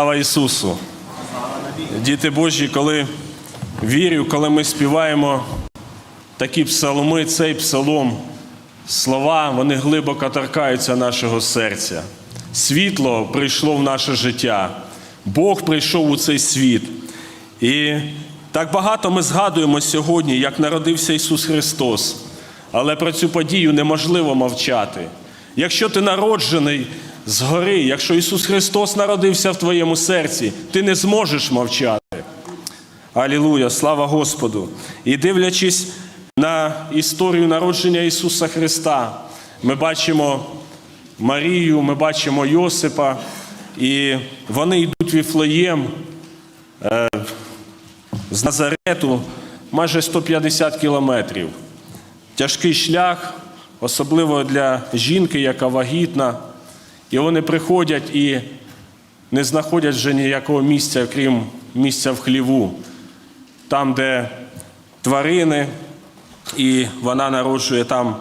Слава Ісусу! Діти Божі, коли вірю, коли ми співаємо такі псалми, цей псалом, слова, вони глибоко торкаються нашого серця. Світло прийшло в наше життя. Бог прийшов у цей світ. І так багато ми згадуємо сьогодні, як народився Ісус Христос. Але про цю подію неможливо мовчати. Якщо ти народжений згори, якщо Ісус Христос народився в твоєму серці, ти не зможеш мовчати. Алілуя, слава Господу! І дивлячись на історію народження Ісуса Христа, ми бачимо Марію, ми бачимо Йосипа, і вони йдуть Віфлеєм е, з Назарету майже 150 кілометрів. Тяжкий шлях, особливо для жінки, яка вагітна. І вони приходять і не знаходять вже ніякого місця, крім місця в хліву, там, де тварини, і вона народжує там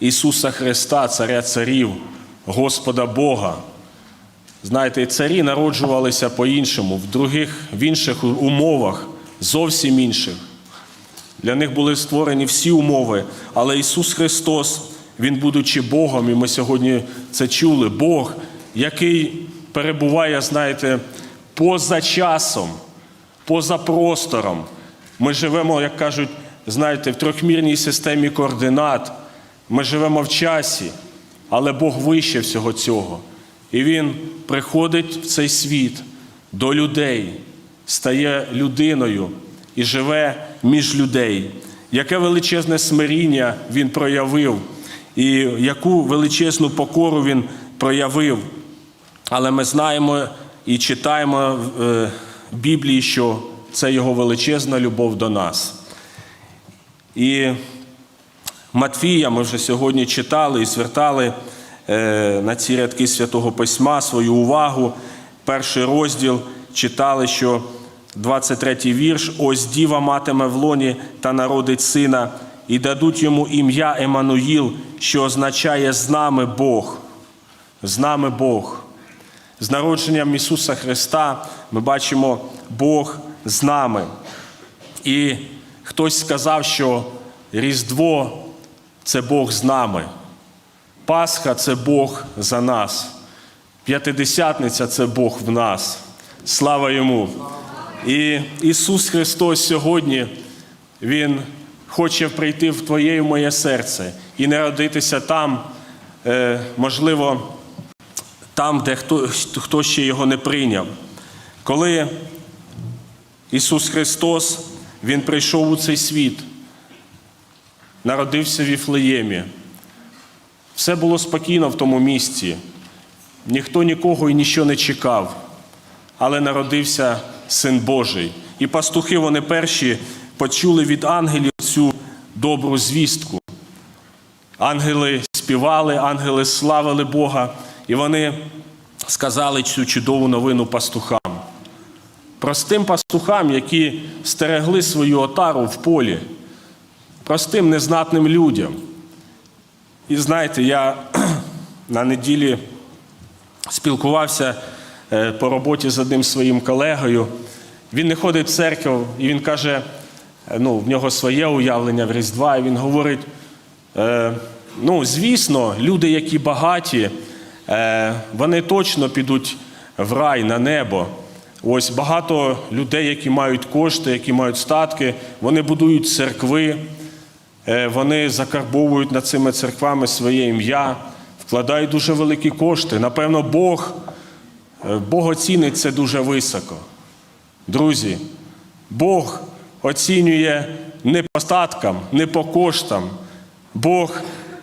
Ісуса Христа, Царя Царів, Господа Бога. Знаєте, царі народжувалися по-іншому, в других, в інших умовах, зовсім інших. Для них були створені всі умови, але Ісус Христос, Він, будучи Богом, і ми сьогодні це чули, Бог, який перебуває, знаєте, поза часом, поза простором. Ми живемо, як кажуть, знаєте, в трьохмірній системі координат. Ми живемо в часі, але Бог вище всього цього. І Він приходить в цей світ до людей, стає людиною і живе між людей. Яке величезне смиріння він проявив, і яку величезну покору він проявив. Але ми знаємо і читаємо в Біблії, що це його величезна любов до нас. І Матфія ми вже сьогодні читали і звертали на ці рядки святого письма свою увагу. Перший розділ читали, що 23-й вірш: ось діва матиме в лоні та народить сина, і дадуть йому ім'я Еммануїл, що означає з нами Бог. З нами Бог. З народженням Ісуса Христа ми бачимо Бог з нами. І хтось сказав, що Різдво це Бог з нами. Пасха це Бог за нас. П'ятидесятниця це Бог в нас. Слава йому! І Ісус Христос сьогодні, Він хоче прийти в Твоє і в моє серце і народитися там, е, можливо, там, де хто, хто ще його не прийняв. Коли Ісус Христос, Він прийшов у цей світ, народився в Віфлеємі. Все було спокійно в тому місці. Ніхто нікого і нічого не чекав, але народився Син Божий. І пастухи вони перші почули від ангелів цю добру звістку. Ангели співали, ангели славили Бога, і вони сказали цю чудову новину пастухам. Простим пастухам, які стерегли свою отару в полі, простим незнатним людям. І знаєте, я на неділі спілкувався по роботі з одним своїм колегою. Він не ходить в церкву, і він каже, ну, в нього своє уявлення в Різдва, і він говорить: ну, звісно, люди, які багаті, вони точно підуть в рай на небо. Ось багато людей, які мають кошти, які мають статки, вони будують церкви, вони закарбовують над цими церквами своє ім'я, вкладають дуже великі кошти. Напевно, Бог, Бог оцінить це дуже високо. Друзі, Бог оцінює не по статкам, не по коштам. Бог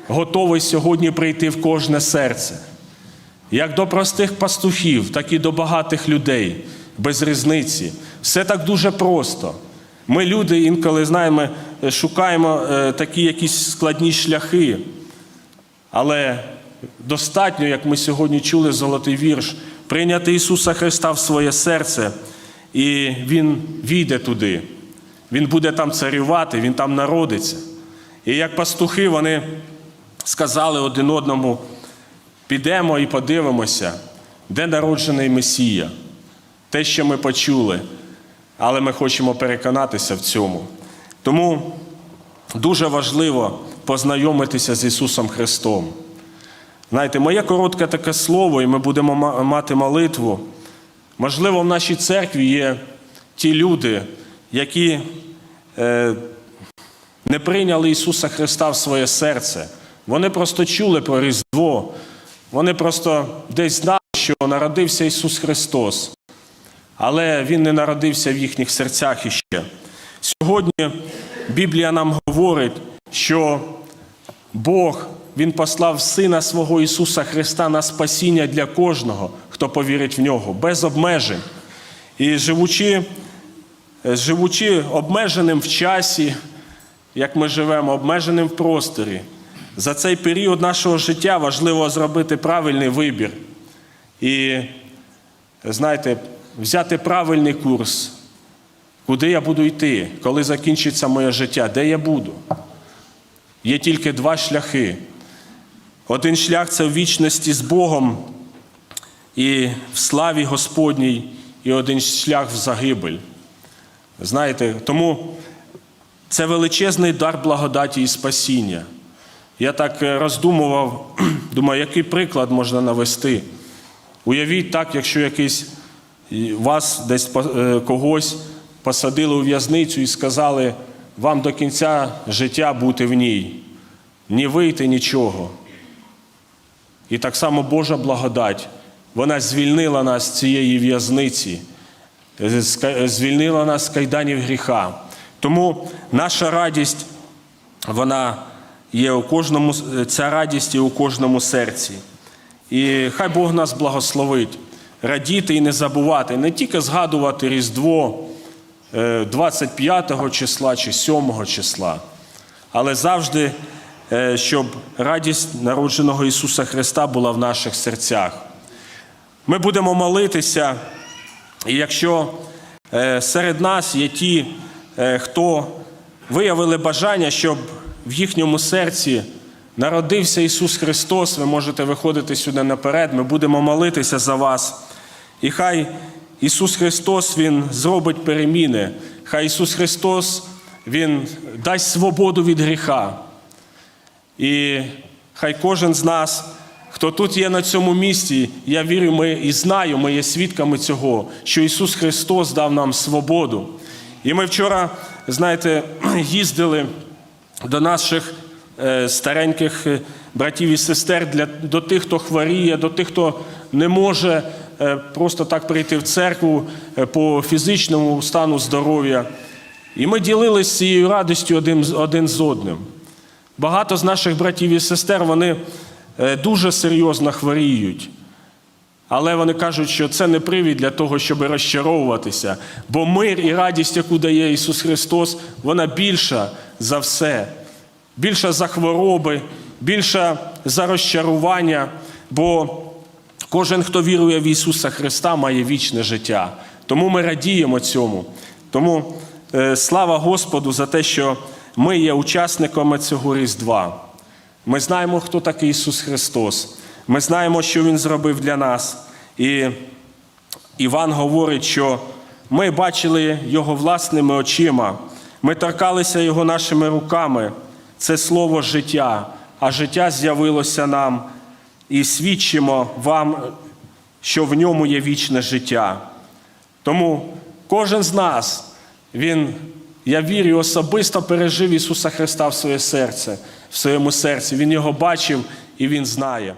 готовий сьогодні прийти в кожне серце. Як до простих пастухів, так і до багатих людей, без різниці. Все так дуже просто. Ми, люди, інколи знаємо, шукаємо такі якісь складні шляхи. Але достатньо, як ми сьогодні чули золотий вірш, прийняти Ісуса Христа в своє серце, і Він війде туди. Він буде там царювати, Він там народиться. І як пастухи, вони сказали один одному: підемо і подивимося, де народжений Месія. те, що ми почули, але ми хочемо переконатися в цьому. Тому дуже важливо познайомитися з Ісусом Христом. Знаєте, моє коротке таке слово, і ми будемо мати молитву. Можливо, в нашій церкві є ті люди, які е, не прийняли Ісуса Христа в своє серце. Вони просто чули про Різдво. Вони просто десь знали, що народився Ісус Христос. Але Він не народився в їхніх серцях іще. Сьогодні Біблія нам говорить, що Бог Він послав Сина свого Ісуса Христа на спасіння для кожного, хто повірить в нього, без обмежень. І живучи, живучи обмеженим в часі, як ми живемо, обмеженим в просторі, за цей період нашого життя важливо зробити правильний вибір. І, знаєте, взяти правильний курс, куди я буду йти, коли закінчиться моє життя, де я буду. Є тільки два шляхи. Один шлях це в вічності з Богом і в славі Господній, і один шлях в загибель. Знаєте, тому це величезний дар благодаті і спасіння. Я так е, роздумував, думаю, який приклад можна навести. Уявіть так, якщо якийсь вас десь е, когось посадили у в'язницю і сказали, вам до кінця життя бути в ній, ні вийти нічого. І так само Божа благодать, вона звільнила нас з цієї в'язниці, звільнила нас з кайданів гріха. Тому наша радість, вона є у кожному, ця радість є у кожному серці. І хай Бог нас благословить, радіти і не забувати, не тільки згадувати Різдво е, 25 числа чи 7 числа, але завжди, е, щоб радість народженого Ісуса Христа була в наших серцях. Ми будемо молитися, і якщо е, серед нас є ті, е, хто виявили бажання, щоб в їхньому серці народився Ісус Христос, ви можете виходити сюди наперед, ми будемо молитися за вас. І хай Ісус Христос Він зробить переміни, хай Ісус Христос Він дасть свободу від гріха. І хай кожен з нас, хто тут є на цьому місці, я вірю, ми і знаю, ми є свідками цього, що Ісус Христос дав нам свободу. І ми вчора, знаєте, їздили до наших е, стареньких е, братів і сестер для, до тих, хто хворіє, до тих, хто не може е, просто так прийти в церкву по фізичному стану здоров'я. І ми ділилися цією радістю один, один з одним. Багато з наших братів і сестер вони дуже серйозно хворіють. Але вони кажуть, що це не привід для того, щоб розчаровуватися. Бо мир і радість, яку дає Ісус Христос, вона більша за все. Більша за хвороби, більша за розчарування. Бо кожен, хто вірує в Ісуса Христа, має вічне життя. Тому ми радіємо цьому. Тому е, слава Господу за те, що ми є учасниками цього Різдва. Ми знаємо, хто такий Ісус Христос. Ми знаємо, що Він зробив для нас. І Іван говорить, що ми бачили Його власними очима, ми торкалися Його нашими руками. Це слово життя, а життя з'явилося нам і свідчимо вам, що в ньому є вічне життя. Тому кожен з нас, він, я вірю, особисто пережив Ісуса Христа в своє серце, в своєму серці. Він його бачив і він знає.